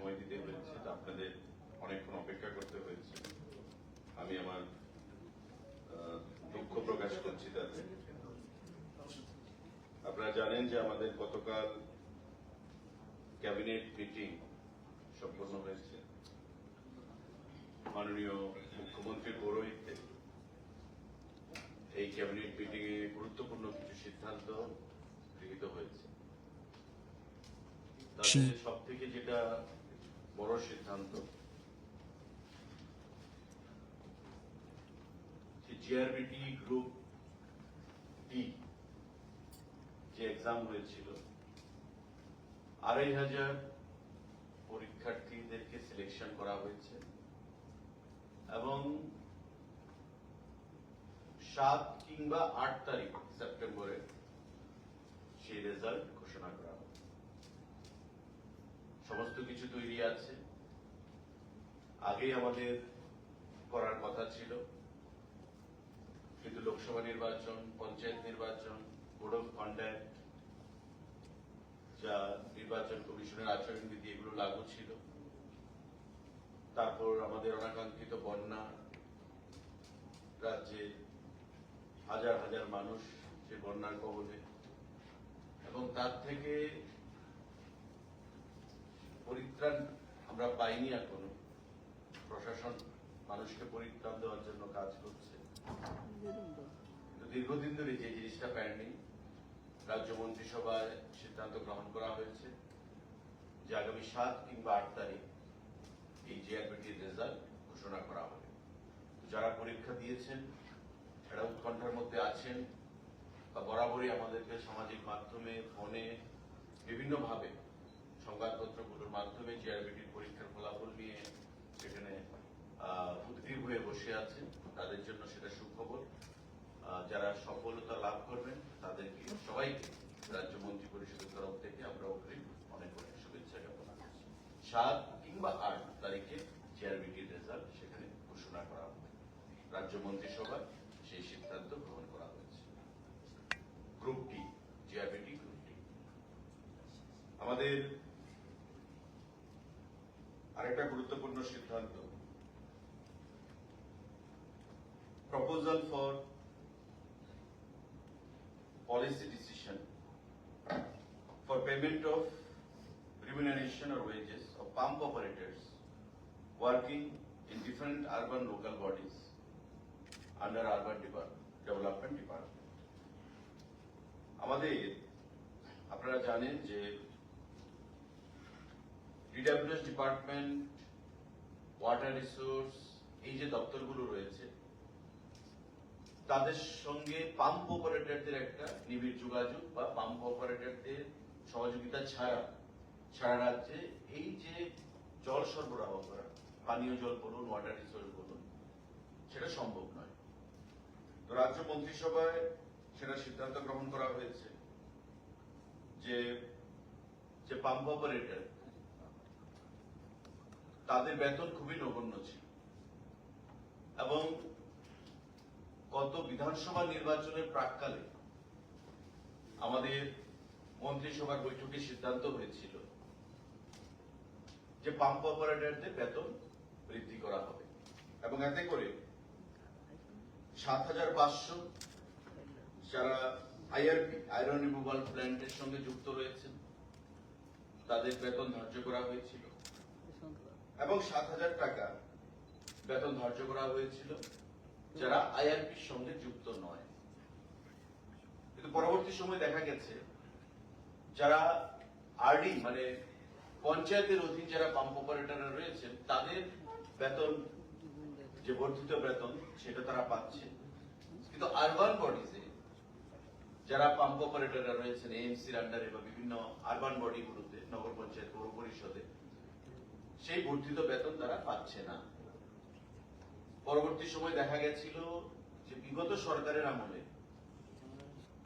সময় দিতে হয়েছে তা আপনাদের অনেকক্ষণ অপেক্ষা করতে হয়েছে। আমি আমার দুঃখ প্রকাশ করছি তাতে। আপনারা জানেন যে আমাদের গতকাল ক্যাবিনেট মিটিং সম্পন্ন হয়েছে। মাননীয় মুখ্যমন্ত্রীর পৌরোহিত্যে এই ক্যাবিনেট মিটিং এ গুরুত্বপূর্ণ কিছু সিদ্ধান্ত গৃহীত হয়েছে। তাতে সব থেকে যেটা বড় সিদ্ধান্ত। জিআরবিটি গ্রুপ ডি যে এক্সাম হয়েছিল, আড়াই হাজার পরীক্ষার্থীদেরকে সিলেকশন করা হয়েছে এবং সাত কিংবা আট তারিখ, সেপ্টেম্বরে সেই রেজাল্ট ঘোষণা করা সমস্ত কিছু তৈরি আছে। আগেই আমাদের করার কথা ছিল। কিন্তু লোকসভা নির্বাচন, পঞ্চায়েত নির্বাচন বোর্ড অফ কন্ডাক্ট যা নির্বাচন কমিশনের আচরণবিধি এগুলো লাগু ছিল। তারপর আমাদের অনাকাঙ্ক্ষিত বন্যা, রাজ্যে হাজার হাজার মানুষ সে বন্যার কবলে। এবং তার থেকে পরিত্রাণ আমরা পাইনি এখনও। প্রশাসন মানুষকে পরিত্রাণ দেওয়ার জন্য কাজ করছে। দীর্ঘদিন ধরে যে জিনিসটা পেন্ডিং রাজ্য মন্ত্রিসভায় সিদ্ধান্ত গ্রহণ করা হয়েছে যে আগামী সাত কিংবা আট তারিখ এই জিআরপিটির রেজাল্ট ঘোষণা করা হবে। যারা পরীক্ষা দিয়েছেন, যারা উৎকণ্ঠার মধ্যে আছেন, বা বরাবরই আমাদেরকে সামাজিক মাধ্যমে, ফোনে, বিভিন্নভাবে সংবাদপত্রগুলোর মাধ্যমে জিআরবিটির পরীক্ষার ফলাফল নিয়ে সেখানে উদ্গ্রীব হয়ে বসে আছেন। তাদের জন্য সেটা সুখবর। যারা সফলতা লাভ করবেন, তাদেরকে, সবাইকে রাজ্য মন্ত্রী পরিষদের তরফ থেকে আমরা অগ্রিম অনেক অনেক শুভেচ্ছা জ্ঞাপনা করছি। সাত কিংবা আট তারিখে জিআরবিটির রেজাল্ট সেখানে ঘোষণা করা হবে। রাজ্য মন্ত্রিসভায় সেই সিদ্ধান্ত গ্রহণ করা হয়েছে। Group D JRBT group D আমাদের আরেকটা গুরুত্বপূর্ণ সিদ্ধান্ত proposal for policy decision for payment of remuneration or wages of pump operators working in different urban local bodies under urban development department. আমাদের আপনারা জানেন যে ডিডাব্লিউএস ডিপার্টমেন্ট ওয়াটার রিসোর্স এই যে দপ্তরগুলো রয়েছে, তাদের সঙ্গে পাম্প অপারেটরদের একটা নিবিড় যোগাযোগ বা পাম্প অপারেটরদের সহযোগিতা ছাড়া সারা রাজ্যে এই যে জল সরবরাহ করা, পানীয় জল বলুন ওয়াটার রিসোর্স বলুন, সেটা সম্ভব নয়। তো রাজ্য মন্ত্রিসভায় সেটা সিদ্ধান্ত গ্রহণ করা হয়েছে যে যে পাম্প অপারেটর তাদের বেতন খুবই নগণ্য ছিল। এবং গত বিধানসভা নির্বাচনের প্রাককালে আমাদের মন্ত্রিসভার বৈঠকে সিদ্ধান্ত হয়েছিল যে পাম্প অপারেটরদের বেতন বৃদ্ধি করা হবে এবং এতে করে সাত হাজার পাঁচশো যারা আইআরপি আয়রন রিমুভাল প্ল্যান্টের সঙ্গে যুক্ত রয়েছেন, তাদের বেতন ধার্য করা হয়েছিল। এবং সাত হাজার টাকা বেতন ধার্য করা হয়েছিল, যারা আইআরপির সঙ্গে যুক্ত নয়। কিন্তু পরবর্তী সময় দেখা গেছে, যারা আরডি মানে পঞ্চায়েতের অধীন যারা পাম্প অপারেটররা রয়েছেন, তাদের বেতন, যে বর্ধিত বেতন, সেটা তারা পাচ্ছে। কিন্তু আরবান বডিজে যারা পাম্প অপারেটররা রয়েছেন এএমসির আন্ডারে বা বিভিন্ন আরবান বডিগুলোতে নগর পঞ্চায়েত, পৌর পরিষদে সেই বর্ধিত বেতন তারা পাচ্ছে না। পরবর্তী সময় দেখা গেছিল যে বিগত সরকারের আমলে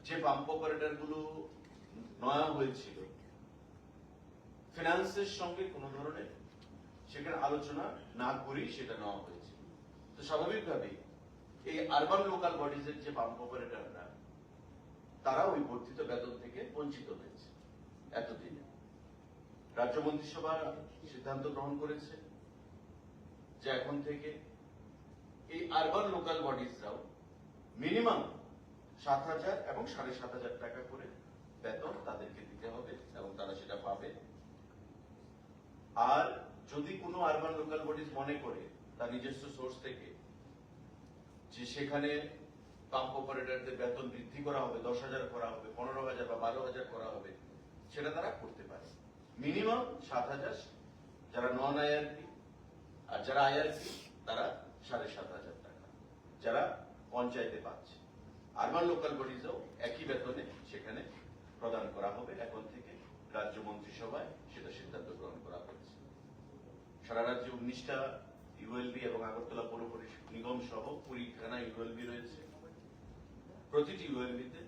যে পাম্প অপারেটরগুলো নয়া হয়েছিল, ফিনান্সের সঙ্গে কোনো ধরনের সেখানে আলোচনা না করেই সেটা নেওয়া হয়েছে তো স্বাভাবিকভাবেই এই আরবান লোকাল বডিজের যে পাম্প অপারেটররা, তারা ওই বর্ধিত বেতন থেকে বঞ্চিত হয়েছে এতদিনে। রাজ্য মন্ত্রিসভা সিদ্ধান্ত গ্রহণ করেছে যে এখন থেকে এই আরবান লোকাল বডিজরাও মিনিমাম সাত হাজার এবং সাড়ে সাত হাজার টাকা করে বেতন তাদেরকে দিতে হবে এবং তারা সেটা পাবে। আর যদি কোনো আরবান লোকাল বডিজ মনে করে তার নিজস্ব সোর্স থেকে যে সেখানে পাম্প অপারেটরদের বেতন বৃদ্ধি করা হবে, দশ হাজার করা হবে, পনেরো হাজার বা বারো হাজার করা হবে, সেটা তারা করতে পারে। মিনিমাম সাত হাজার, যারা নন আইআরপি আর যারা আইআরপি তারা সাড়ে সাত হাজার টাকা, যারা পঞ্চায়েতে পাচ্ছে। আরবান লোকাল বডিজও একই বেতনে সেখানে প্রদান করা হবে। এখন থেকে রাজ্য মন্ত্রিসভায় সেটা সিদ্ধান্ত গ্রহণ করা হয়েছে। সারা রাজ্যে উনিশটা ইউএলবি এবং আগরতলা পৌর নিগম সহ কুড়িখানা ইউএলবি রয়েছে। প্রতিটি ইউএলবিতে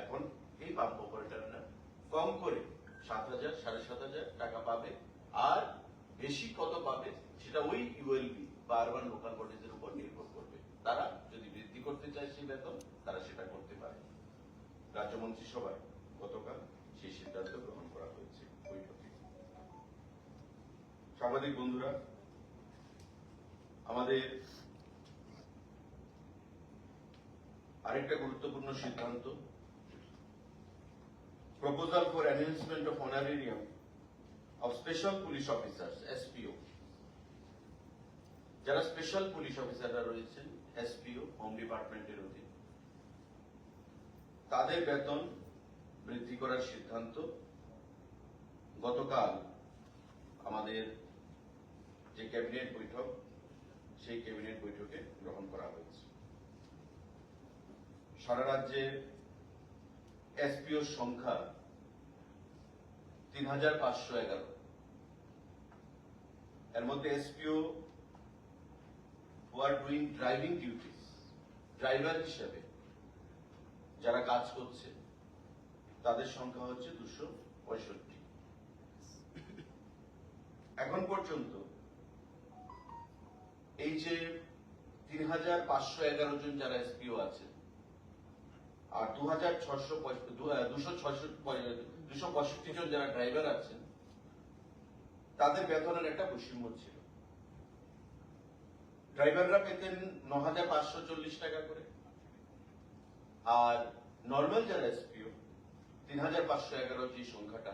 এখন এই পাম্প অপারেটররা কম করে সাত হাজার, সাড়ে সাত হাজার টাকা পাবে। আর বেশি কত পাবে সেটা ওই ইউএলবি বা আরবান লোকাল বডিজের উপর নির্ভর করবে। তারা যদি বৃদ্ধি করতে চায় সেই বেতন, তারা সেটা করতে পারে। রাজ্য মন্ত্রিসভায় গতকাল সেই সিদ্ধান্ত গ্রহণ করা হয়েছে বৈঠকে। সাংবাদিক বন্ধুরা, আমাদের আরেকটা গুরুত্বপূর্ণ সিদ্ধান্ত proposal for enhancement of honorarium of special police officers SPO যারা স্পেশাল পুলিশ অফিসাররা রয়েছেন এসপিও হোম ডিপার্টমেন্টের অধীন। তাদের বেতন বৃদ্ধি করার সিদ্ধান্ত গতকাল আমাদের যে ক্যাবিনেট বৈঠক, সেই ক্যাবিনেট বৈঠকে গ্রহণ করা হয়েছে। সারা রাজ্যে এসপিওর সংখ্যা তিন হাজার পাঁচশো এগারো। এর মধ্যে এসপিও আর ডুইং ড্রাইভিং ডিউটিস ড্রাইভার হিসেবে যারা কাজ করছে, তাদের সংখ্যা হচ্ছে দুশো পঁয়ষট্টি। এখন পর্যন্ত এই যে তিন হাজার পাঁচশো এগারো জন যারা এসপিও আছে আর দু হাজার ছশো দুশো দুশো পঁয়ষট্টি জন যারা ড্রাইভার আছেন, তাদের বেতনের একটা বৈষম্য ছিল। ড্রাইভাররা পেতেন ন হাজার পাঁচশো চল্লিশ টাকা করে। আর নর্মাল যারা এসপিও তিন হাজার পাঁচশো এগারো যে সংখ্যাটা,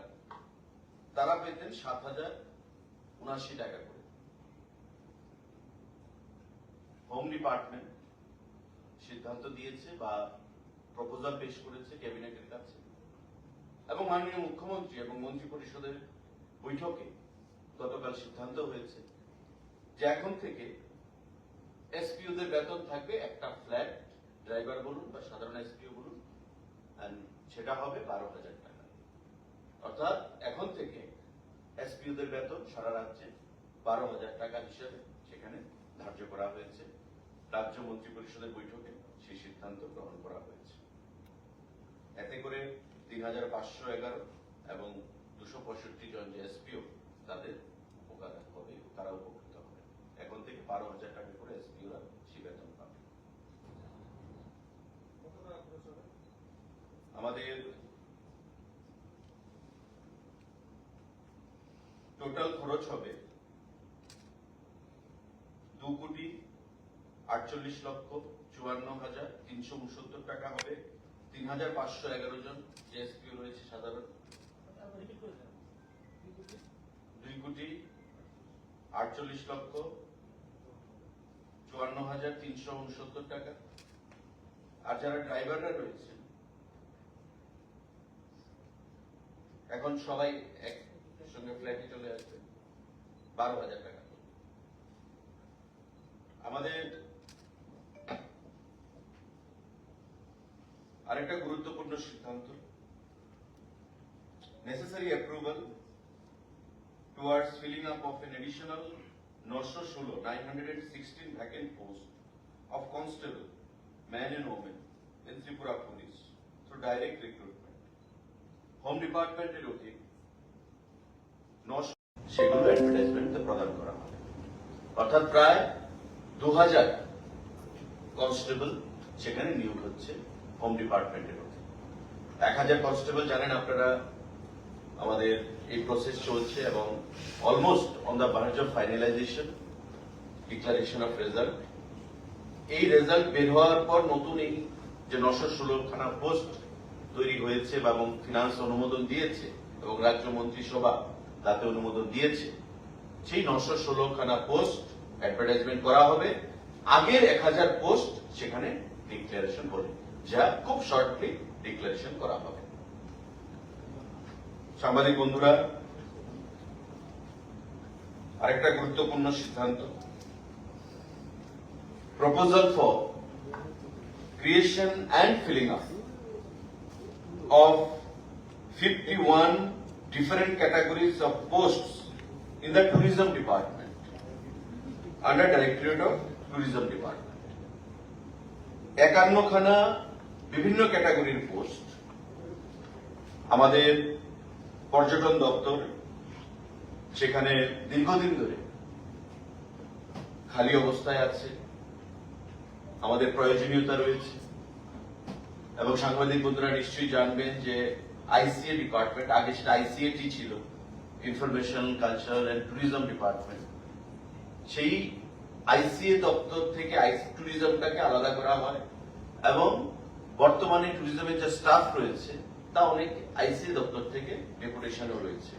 তারা পেতেন সাত হাজার উনাশি টাকা করে। হোম ডিপার্টমেন্ট সিদ্ধান্ত দিয়েছে বা প্রপোজাল পেশ করেছে ক্যাবিনেটের কাছে। এবং মাননীয় মুখ্যমন্ত্রী এবং মন্ত্রী পরিষদের বৈঠকে গতকাল সিদ্ধান্ত হয়েছে যে এখন থেকে এসপিওদের বেতন থাকবে একটা ফ্ল্যাট, ড্রাইভার বলুন বা সাধারণ এসপিও বলুন সেটা হবে বারো হাজার টাকা। অর্থাৎ এখন থেকে এসপিওদের বেতন সারা রাজ্যে বারো হাজার টাকা হিসেবে সেখানে ধার্য করা হয়েছে। রাজ্য মন্ত্রী পরিষদের বৈঠকে সেই সিদ্ধান্ত গ্রহণ করা হয়েছে। এতে করে তিন হাজার পাঁচশো এগারো এবং দুশো পঁয়ষট্টি জন যে এসপিও, তাদের উপকার হবে, তারা উপকৃত হবে। এখন থেকে বারো হাজার টাকা করে এসপিওরা সে বেতন পাবে। আমাদের টোটাল খরচ হবে দু কোটি আটচল্লিশ লক্ষ চুয়ান্ন হাজার তিনশো উনসত্তর টাকা হবে। তিন হাজার পাঁচশো এগারো জন যে রয়েছে সাধারণ। দুই কোটি আটচল্লিশ লক্ষ চুয়ান্ন হাজার তিনশো উনসত্তর টাকা। আর যারা ড্রাইভাররা রয়েছে এখন সবাই এক সঙ্গে ফ্ল্যাটে চলে আসবে বারো হাজার টাকা। আমাদের আরেকটা গুরুত্বপূর্ণ সিদ্ধান্ত necessary approval towards filling up of an additional নশো ষোলো nine hundred sixteen vacant post of constable man and women in Tripura police through direct recruitment home ডিপার্টমেন্টের অধীন সেগুলো অ্যাডভার্টাইজমেন্টে প্রদান করা হবে। অর্থাৎ প্রায় দু হাজার কনস্টেবল সেখানে নিয়োগ হচ্ছে। হোম ডিপার্টমেন্টের অধীন এক হাজার কনস্টেবল জানেন আপনারা, আমাদের এই প্রসেস চলছে এবং almost on the verge of finalization declaration of result এই রেজাল্ট বের হওয়ার পর নতুন এই যে নশো ষোলোখানা পোস্ট তৈরি হয়েছে বা এবং ফিনান্স অনুমোদন দিয়েছে এবং রাজ্য মন্ত্রিসভা তাতে অনুমোদন দিয়েছে, সেই নশো ষোলোখানা পোস্ট অ্যাডভার্টাইজমেন্ট করা হবে। আগের এক হাজার পোস্ট সেখানে ডিক্লারেশন হবে যা খুব শর্টলি ডিক্লারেশন করা হবে সাংবাদিক বন্ধুরা আরেকটা গুরুত্বপূর্ণ সিদ্ধান্ত proposal for creation and filling up of 51 different categories of posts in the tourism department under directorate of tourism department একান্নখানা বিভিন্ন ক্যাটাগরির পোস্ট। আমাদের পর্যটন দপ্তর, সেখানে দীর্ঘদিন ধরে খালি অবস্থায় আছে। আমাদের প্রয়োজনীয়তা রয়েছে। এবং সাংবাদিক বন্ধুরা নিশ্চয়ই জানবেন যে আইসিএ ডিপার্টমেন্ট, আগে সেটা আইসিএটি ছিল, information culture and tourism department. সেই আইসিএ দপ্তর থেকে আইসি ট্যুরিজমটাকে আলাদা করা হয় এবং বর্তমানে ট্যুরিজমের যে স্টাফ রয়েছে, তা অনেক আইসিএ দপ্তর থেকে ডেপুটেশনও রয়েছে।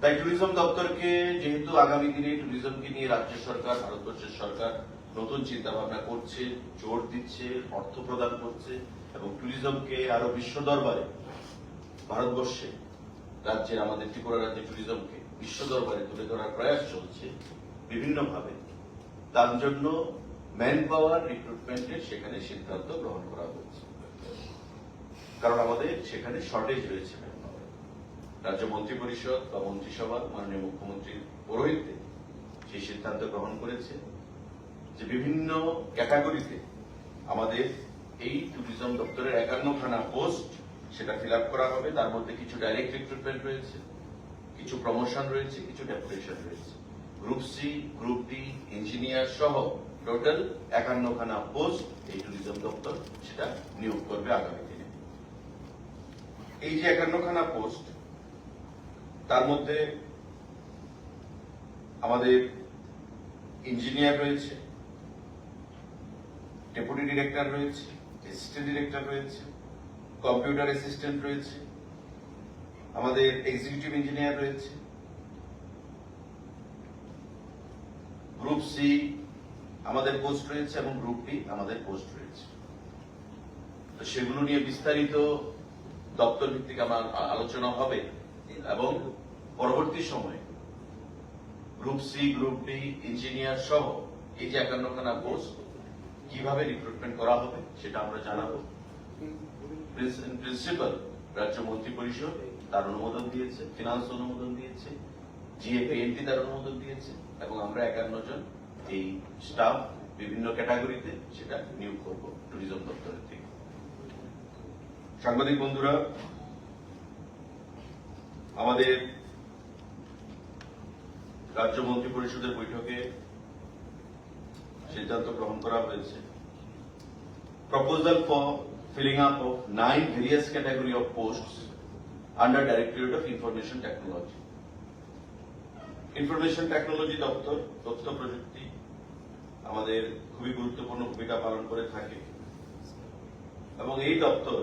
তাই ট্যুরিজম দপ্তরকে যেহেতু আগামী দিনে ট্যুরিজমকে নিয়ে রাজ্য সরকার, ভারতবর্ষের সরকার নতুন চিন্তা ভাবনা করছে, জোর দিচ্ছে, অর্থ প্রদান করছে এবং ট্যুরিজমকে আরও বিশ্ব দরবারে, ভারতবর্ষে, রাজ্যের, আমাদের ত্রিপুরা রাজ্যের ট্যুরিজমকে বিশ্ব দরবারে তুলে ধরার প্রয়াস চলছে বিভিন্নভাবে। তার জন্য ম্যান পাওয়ার রিক্রুটমেন্টের সেখানে সিদ্ধান্ত গ্রহণ করা হয়েছে। কারণ আমাদের সেখানে শর্টেজ রয়েছে এর। রাজ্য মন্ত্রী পরিষদ বা মন্ত্রিসভা, মাননীয় মুখ্যমন্ত্রীর পৌরোহিত্যে সেই সিদ্ধান্ত গ্রহণ করেছে যে বিভিন্ন ক্যাটাগরিতে আমাদের এই ট্যুরিজম দপ্তরের একান্নখানা পোস্ট সেটা ফিল করা হবে। তার মধ্যে কিছু ডাইরেক্ট রিক্রুটমেন্ট রয়েছে, কিছু প্রমোশন রয়েছে, কিছু ডেপুটেশন রয়েছে। Group C group D engineer সহ টোটাল একান্নখানা পোস্ট এই ট্যুরিজম দপ্তর সেটা নিয়োগ করবে আগামী দিনে। এই যে একান্নখানা পোস্ট, তার মধ্যে আমাদের ইঞ্জিনিয়ার রয়েছে ডেপুটি ডিরেক্টর রয়েছে অ্যাসিস্ট্যান্ট ডিরেক্টর রয়েছে কম্পিউটার অ্যাসিস্ট্যান্ট রয়েছে, আমাদের এক্সিকিউটিভ ইঞ্জিনিয়ার রয়েছে গ্রুপ সি আমাদের পোস্ট রয়েছে এবং গ্রুপ ডি আমাদের পোস্ট রয়েছে। তো সেগুলো নিয়ে বিস্তারিত দপ্তর ভিত্তিক আমার আলোচনা হবে এবং পরবর্তী সময়ে group C group D engineer সহ এই যে একান্নখানা পোস্ট কীভাবে রিক্রুটমেন্ট করা হবে সেটা আমরা জানাব। প্রিন্সিপাল রাজ্য মন্ত্রী পরিষদ তার অনুমোদন দিয়েছে ফিনান্স অনুমোদন দিয়েছে জিএপিএনটি তার অনুমোদন দিয়েছে এবং আমরা একান্ন জন এই স্টাফ বিভিন্ন ক্যাটাগরিতে সেটা নিয়োগ করব ট্যুরিজম দপ্তরের থেকে সাংবাদিক বন্ধুরা, আমাদের রাজ্য মন্ত্রী পরিষদের বৈঠকে সিদ্ধান্ত গ্রহণ করা হয়েছে proposal for filling up of nine various category of posts under Directorate of Information Technology. Information technology দপ্তর তথ্য প্রযুক্তি আমাদের খুবই গুরুত্বপূর্ণ ভূমিকা পালন করে থাকে। এবং এই দপ্তর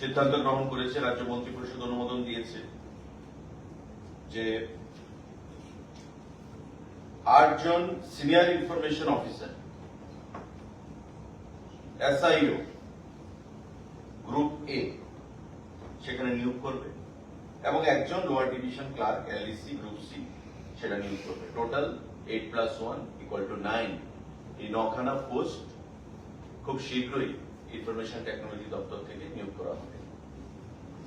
সিদ্ধান্ত গ্রহণ করেছে, রাজ্য মন্ত্রী পরিষদ অনুমোদন দিয়েছে যে আটজন senior information officer, SIO, group A, সেখানে নিয়োগ করবে এবং একজন lower division clerk, LDC, group C, সেটা নিয়োগ করবে। Total eight plus one equal to nine এই নখানা পোস্ট খুব শীঘ্রই ইনফরমেশন টেকনোলজি দপ্তর থেকে নিয়োগ করা হবে।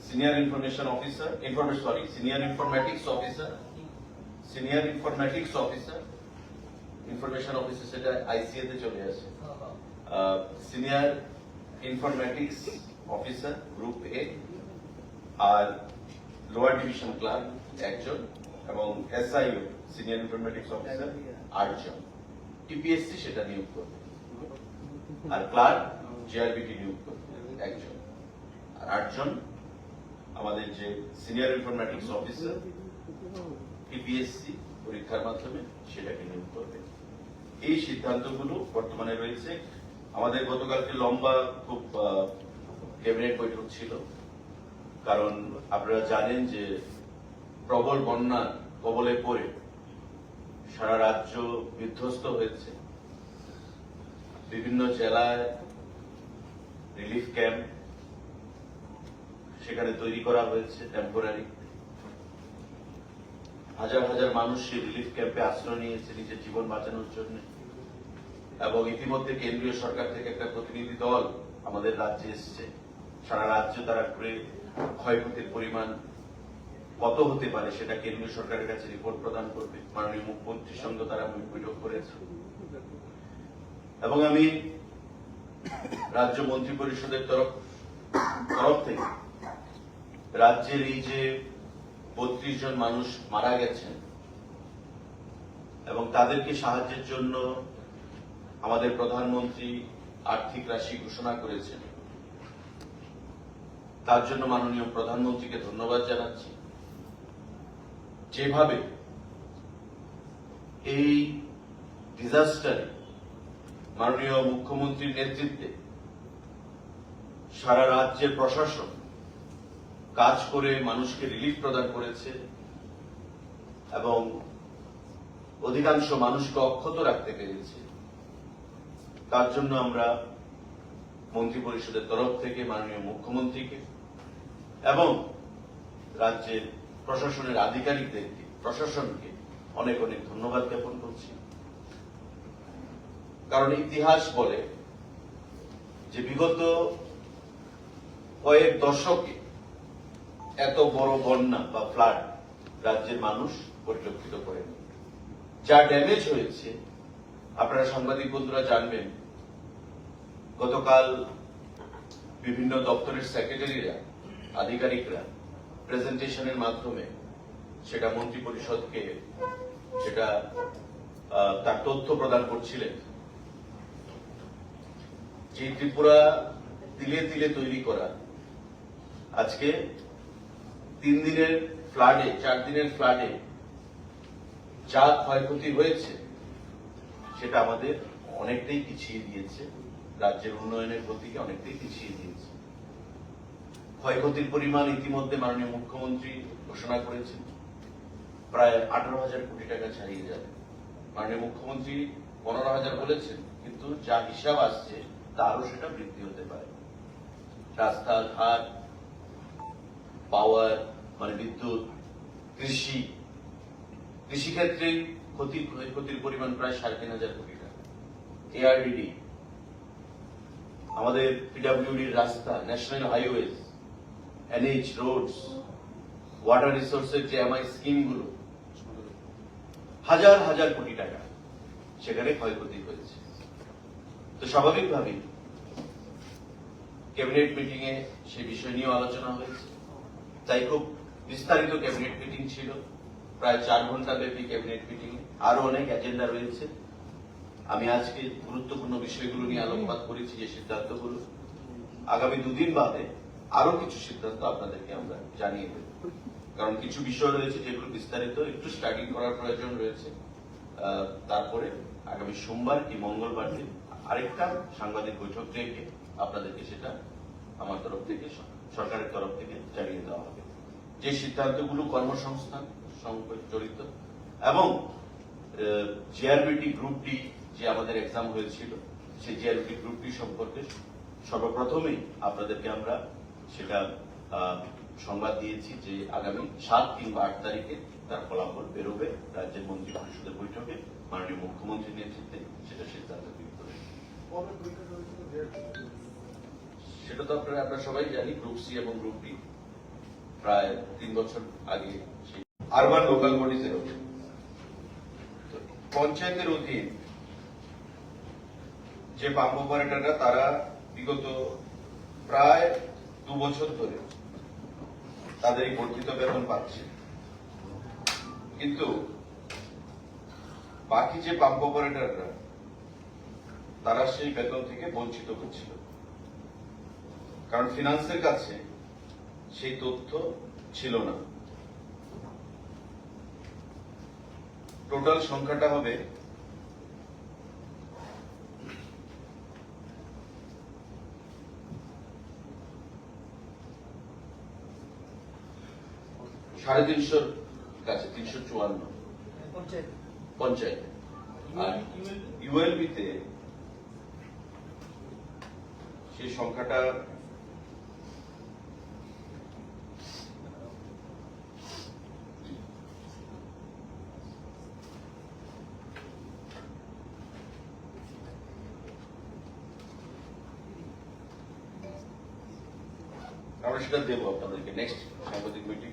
Senior information officer information sorry senior informatics officer senior informatics officer information officer সেটা আইসিএ তে চলে আসে। Senior informatics officer group A R lower division clerk একজন এবং এসআইও সিনিয়র ইনফরমেটিক্স অফিসার আটজন টিপিএসসি সেটা নিয়োগ করবে। আর ক্লার্ক জিআরবিটি নিয়োগ করবে একজন। আর আটজন আমাদের যে সিনিয়র ইনফরমেটিক্স অফিসার পিপিএসসি পরীক্ষার মাধ্যমে সেটাকে নিয়োগ করবে। এই সিদ্ধান্তগুলো বর্তমানে রয়েছে। আমাদের গতকালকে লম্বা খুব ক্যাবিনেট বৈঠক ছিল। কারণ আপনারা জানেন যে প্রবল বন্যার কবলে পড়ে সারা রাজ্য বিধ্বস্ত হয়েছে। বিভিন্ন জেলায় রিলিফ ক্যাম্প সেখানে তৈরি করা হয়েছে টেম্পোরারি হাজার হাজার মানুষ সেই রিলিফ ক্যাম্পে আশ্রয় নিয়েছে নিজের জীবন বাঁচানোর জন্য। এবং ইতিমধ্যে কেন্দ্রীয় সরকার থেকে একটা প্রতিনিধি দল আমাদের রাজ্যে এসছে। সারা রাজ্য তারা ঘুরে ক্ষয়ক্ষতির পরিমাণ কত হতে পারে সেটা কেন্দ্রীয় সরকারের কাছে রিপোর্ট প্রদান করবে? মাননীয় মুখ্যমন্ত্রীর সঙ্গে তারা বৈঠক করেছে। এবং আমি রাজ্য মন্ত্রী পরিষদের তরফ তরফ থেকে রাজ্যের এই যে বত্রিশ জন মানুষ মারা গেছেন এবং তাদেরকে সাহায্যের জন্য আমাদের প্রধানমন্ত্রী আর্থিক রাশি ঘোষণা করেছেন, তার জন্য মাননীয় প্রধানমন্ত্রীকে ধন্যবাদ জানাচ্ছি। যেভাবে এই ডিজাস্টারে মাননীয় মুখ্যমন্ত্রীর নেতৃত্বে সারা রাজ্যের প্রশাসন কাজ করে মানুষকে রিলিফ প্রদান করেছে এবং অধিকাংশ মানুষকে অক্ষত রাখতে পেরেছে, তার জন্য আমরা মন্ত্রী পরিষদের তরফ থেকে মাননীয় মুখ্যমন্ত্রীকে এবং রাজ্যের প্রশাসনের আধিকারিকদেরকে, প্রশাসনকে অনেক অনেক ধন্যবাদ জ্ঞাপন করছি। কারণ ইতিহাস বলে যে বিগত কয়েক দশকে এত বড় বন্যা বা ফ্লাড রাজ্যের মানুষ পরিলক্ষিত করেনি। যা ড্যামেজ হয়েছে, আপনারা সাংবাদিক বন্ধুরা জানবেন, গতকাল বিভিন্ন দপ্তরের সেক্রেটারিরা, আধিকারিকরা প্রেজেন্টেশনের মাধ্যমে সেটা মন্ত্রী পরিষদকে সেটা তার তথ্য প্রদান করছিলেন। যে ত্রিপুরা তিলে তিলে তৈরি করা, আজকে তিন দিনের ফ্লাডে, চার দিনের ফ্লাডে যা ক্ষয়ক্ষতি হয়েছে সেটা আমাদের অনেকটাই পিছিয়ে দিয়েছে। রাজ্যের উন্নয়নের গতিকে অনেকটাই পিছিয়ে দিয়েছে। ক্ষয়ক্ষতির পরিমাণ ইতিমধ্যে মাননীয় মুখ্যমন্ত্রী ঘোষণা করেছেন। প্রায় আঠারো হাজার কোটি টাকা ছাড়িয়ে যাবে। মাননীয় মুখ্যমন্ত্রী পনেরো হাজার বলেছেন, কিন্তু যা হিসাব আসছে, তারও সেটা বৃদ্ধি হতে পারে। রাস্তাঘাট, পাওয়ার মানে বিদ্যুৎ, কৃষি, কৃষিক্ষেত্রে ক্ষতি, ক্ষয়ক্ষতির পরিমাণ প্রায় সাড়ে তিন হাজার কোটি টাকা। এআরডিডি আমাদের পিডাব্লিউডির রাস্তা national highways NH roads water রিসোর্সের যে এমআই স্কিমগুলো হাজার হাজার কোটি টাকা সেখানে ক্ষয়ক্ষতি হয়েছে। তো স্বাভাবিকভাবেই ক্যাবিনেট মিটিং এ সে বিষয় নিয়ে আলোচনা হয়েছে। তাই খুব বিস্তারিত ক্যাবিনেট মিটিং ছিল। প্রায় চার ঘণ্টা ব্যাপী ক্যাবিনেট মিটিং আরও অনেক এজেন্ডা রয়েছে। আমি আজকে গুরুত্বপূর্ণ বিষয়গুলো নিয়ে আলোকপাত করেছি যে সিদ্ধান্তগুলো। আগামী দুদিন বাদে আরও কিছু সিদ্ধান্ত আপনাদেরকে আমরা জানিয়ে দেব। কারণ কিছু বিষয় রয়েছে যেগুলো বিস্তারিত, একটু স্টাডি করার প্রয়োজন রয়েছে। তারপরে আগামী সোমবার কি মঙ্গলবার দিন আরেকটা সাংবাদিক বৈঠক রেখে আপনাদেরকে সেটা আমার তরফ থেকে, সরকারের তরফ থেকে জানিয়ে দেওয়া হবে। যে সিদ্ধান্তগুলো কর্মসংস্থান জড়িত এবং জিআরবিটি গ্রুপটি যে আমাদের এক্সাম হয়েছিল, সেই জিআরবিটি গ্রুপটি সম্পর্কে সর্বপ্রথমেই আপনাদেরকে আমরা সেটা সংবাদ দিয়েছি যে আগামী সাত কিংবা আট তারিখে তার ফলাফল বেরোবে। রাজ্যের মন্ত্রী পরিষদের বৈঠকে মাননীয় মুখ্যমন্ত্রীর নেতৃত্বে সেটা সিদ্ধান্ত গৃহীত সেটা তো আপনারা আপনারা সবাই জানি গ্রুপ সি এবং গ্রুপ ডি। প্রায় তিন বছর আগে আরবান লোকাল বডিজের পঞ্চায়েতের অধীন যে পাম্প অপারেটররা তারা বিগত প্রায় দু বছর ধরে তাদের এই বর্ধিত বেতন পাচ্ছে। কিন্তু বাকি যে পাম্প অপারেটররা তারা সেই বেতন থেকে বঞ্চিত হচ্ছিল। কারণ ফিনান্সের কাছে সেই তথ্য ছিল না। টোটাল সংখ্যাটা হবে সাড়ে তিনশোর কাছে তিনশো চুয়ান্ন। পঞ্চায়েত। পঞ্চায়েত। আর ইউএলবিতে সেই সংখ্যাটা আমরা সেটা দেবো আপনাদেরকে নেক্সট সাংবাদিক মিটিং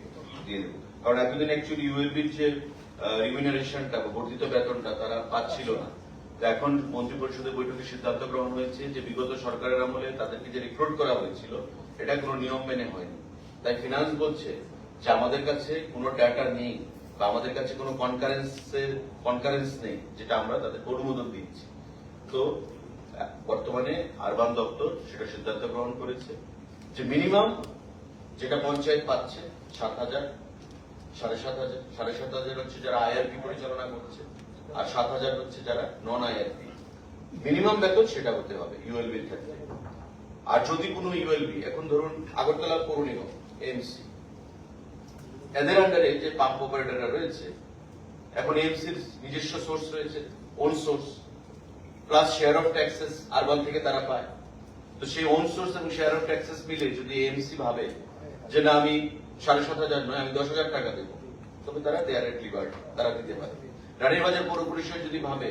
দিয়ে দেবো কারণ এতদিন অ্যাকচুয়ালি ইউএলবির যে রিমিনারেশনটা বা বর্ধিত বেতনটা তারা পাচ্ছিল না। এখন মন্ত্রী পরিষদের বৈঠকে সিদ্ধান্ত গ্রহণ হয়েছে যে বিগত সরকারের আমলে তাদেরকে যে রিক্রুট করা হয়েছিল, এটা কোনো নিয়ম মেনে হয়নি। তাই ফিনান্স বলছে যে আমাদের কাছে কোনো ডাটা নেই বা আমাদের কাছে কোনো কনকারেন্সের কনকারেন্স নেই, যেটা আমরা তাদের অনুমোদন দিচ্ছি। তো, বর্তমানে আরবান দপ্তর সেটা সিদ্ধান্ত গ্রহণ করেছে যে মিনিমাম যেটা পঞ্চায়েত পাচ্ছে, সাত হাজার সাড়ে সাত হাজার, সাড়ে হচ্ছে যারা আইআরপি পরিচালনা করছে, আর সাত হাজার হচ্ছে যারা নন আইআরপি মিনিমাম বেতন সেটা হতে হবে ইউএলবির ক্ষেত্রে। আর যদি কোনো ইউএলবি এখন ধরুন আগরতলা পৌর নিগম এমসি এদের আন্ডারে যে পাম্প অপারেটররা রয়েছে, এখন এমসির নিজস্ব সোর্স রয়েছে own source plus share of taxes urban থেকে তারা পায়। তো সেই ওন সোর্স এবং শেয়ার অফ ট্যাক্সেস মিলে যদি এমসি ভাবে যে না আমি সাড়ে সাত হাজার নয়, আমি দশ হাজার টাকা দেবো। তবে তারা দেয়ার এট লিবার্টি তারা দিতে পারে। রানীর বাজার পৌর পরিষদ যদি ভাবে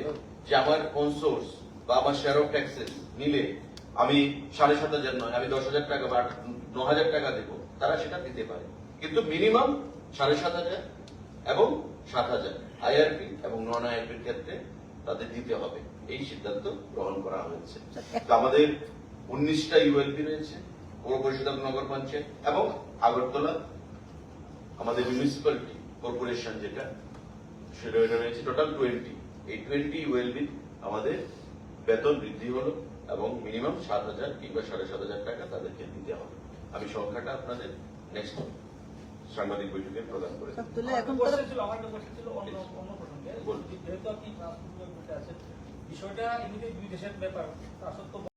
যে আমার ওন সোর্স বা আমার শেয়ার অফ ট্যাক্সেস মিলে আমি সাড়ে সাত হাজার নয়, আমি দশ হাজার টাকা বা ন হাজার টাকা দেবো, তারা সেটা দিতে পারে। কিন্তু মিনিমাম সাড়ে সাত হাজার এবং সাত হাজার আইআরপি এবং নন আইআরপির ক্ষেত্রে তাদের দিতে হবে। এই সিদ্ধান্ত গ্রহণ করা হয়েছে। তো আমাদের উনিশটা ইউএলপি রয়েছে, পৌর পরিষদ নগর পঞ্চায়েত এবং আগরতলা আমাদের মিউনিসিপ্যালিটি কর্পোরেশন যেটা সেটা এটা রয়েছে টোটাল টোয়েন্টি এই টোয়েন্টি ইউএলবি আমাদের বেতন বৃদ্ধি হলো এবং মিনিমাম সাত হাজার কিংবা সাড়ে সাত হাজার টাকা তাদেরকে দিতে হবে। আমি সংখ্যাটা আপনাদের নেক্সট সাংবাদিক বৈঠকে প্রদান করে বিষয়টা এমনিতেই দুই দেশের ব্যাপার তা সত্ত্বেও